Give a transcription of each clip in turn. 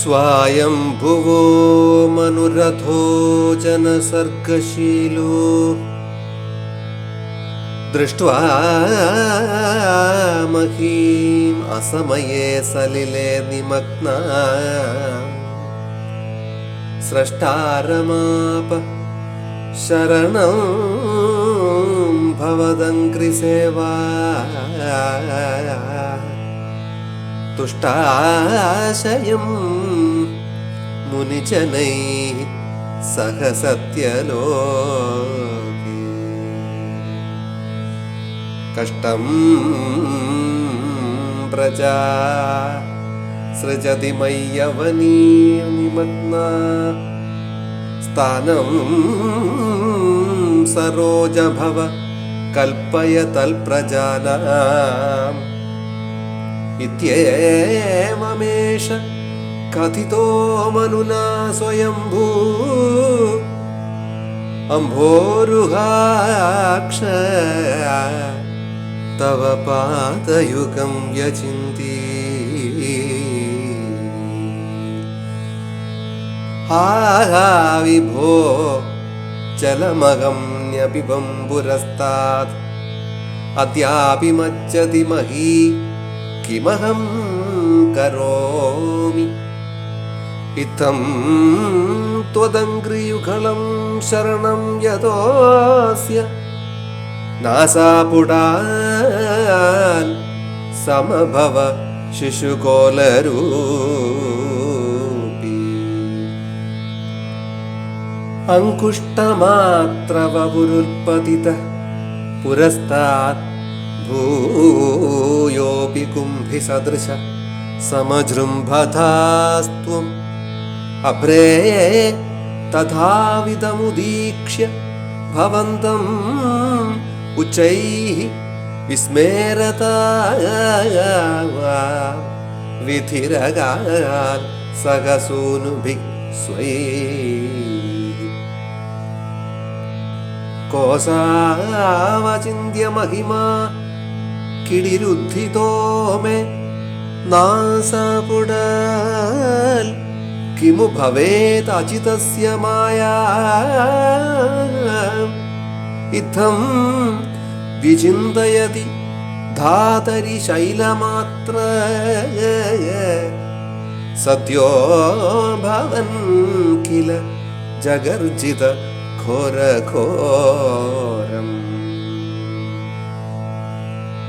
स्वायम्भुवो मनुरथो जनसर्गशीलो। दृष्ट्वा महीम् असमये सलिले निमग्ना। स्रष्टारमाप शरणं भवदङ्घ्रिसेवा तुष्टाशयं मुनिजनैः सह सत्यलोके। कष्टं प्रजा सृजति मय्यवनी निमग्ना। स्थानं सरोजभव कल्पय तल्प्रजानाम् इत्येवमेष कथितो मनुना स्वयम्भू। अम्भोरुहाक्ष तव पादयुगं यचिन्ति। हा विभो जलमगम्यपिबं पुरस्तात् अद्यापि मज्जति मही किमहं करोमि इत्थं त्वदङ्घ्रियुगलं शरणं यतोऽस्य नासापुडान् समभव शिशुकोलरूपी अङ्कुष्टमात्रवपुरुत्पतितः पुरस्तात् भूयोऽपि कुम्भिसदृश समजृम्भथास्त्वम् अभ्रे तथाविधमुदीक्ष्य भवन्तम् उच्चैः विस्मेरता विधिरगान् सगसूनुभिः स्वै। कोसावचिन्त्य महिमा കിടിരുദ്ധിതോമേ നാസാപുടാൽ കിമു ഭവേതചിതസ്യ മായാ. ഇത്തം വിചിന്തയതി ധാതരി ശൈലമാത്ര. സദ്യോ ഭവൻ കില ജഗർജിത ഘോരഘോരം.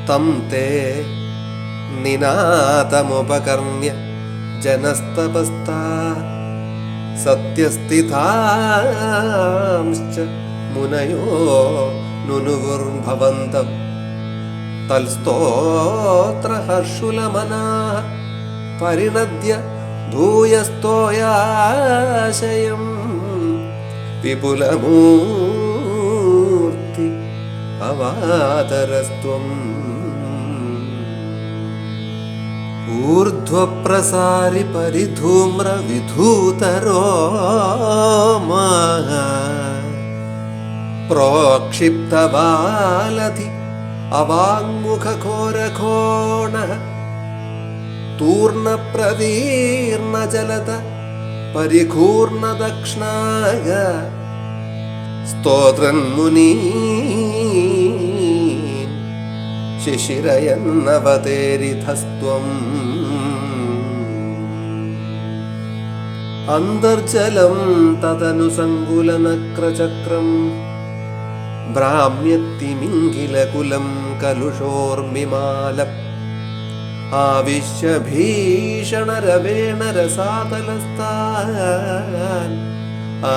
तं ते निनादमुपकर्ण्य जनस्तपस्ता सत्यस्थितांश्च मुनयो नुनुवुर्भवन्तम् तल्स्तोत्रहर्षुलमनाः परिणद्य भूयस्तोयाशयम् विपुलमूर्ति ऊर्ध्वप्रसारि परिधूम्रविधूतरो प्रोक्षिप्तबालधि अवाङ्मुखघोरघोणः तूर्णप्रदीर्णजलद परिघूर्णदक्ष्णाय स्तोत्रन्मुनी शिशिरयन्नवतेरिधस्त्वम् अन्तर्जलं तदनु सङ्कुलनक्रचक्रम् भ्राम्यत्तिमिङ्गिलकुलं कलुषोर्मिमालम्। आविश्य भीषणरवेण रसातलस्तान्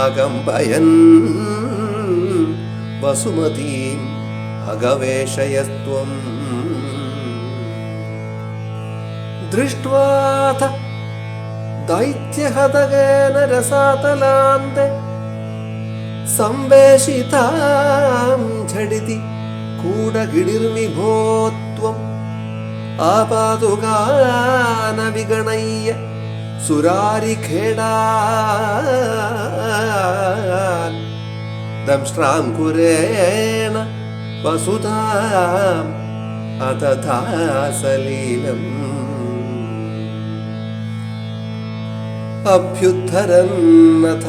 आगम्बयन् वसुमतीम् अगवेशयस्त्वम् दृष्ट्वाथ दैत्यहतकेन रसातलान्ते संवेशितां झटिति कूडगिडिर्विभो त्वम् आपादुकानविगणय्य सुरारिखेडान् दंष्ट्राङ्कुरेण वसुधाम् अतथा सलीलम् अभ्युद्धरन्नथ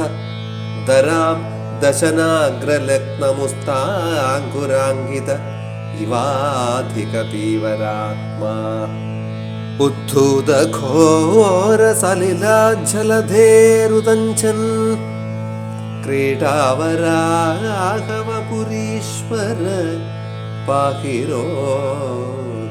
दरां दशनाग्रलग्नमुस्ताङ्कुराङ्गित इवाधिकपीवरात्मा उद्धूतघोरसलिलाज्जलधेरुदञ्चन् क्रीडावराघवपुरीश्वर पाहि रोगात्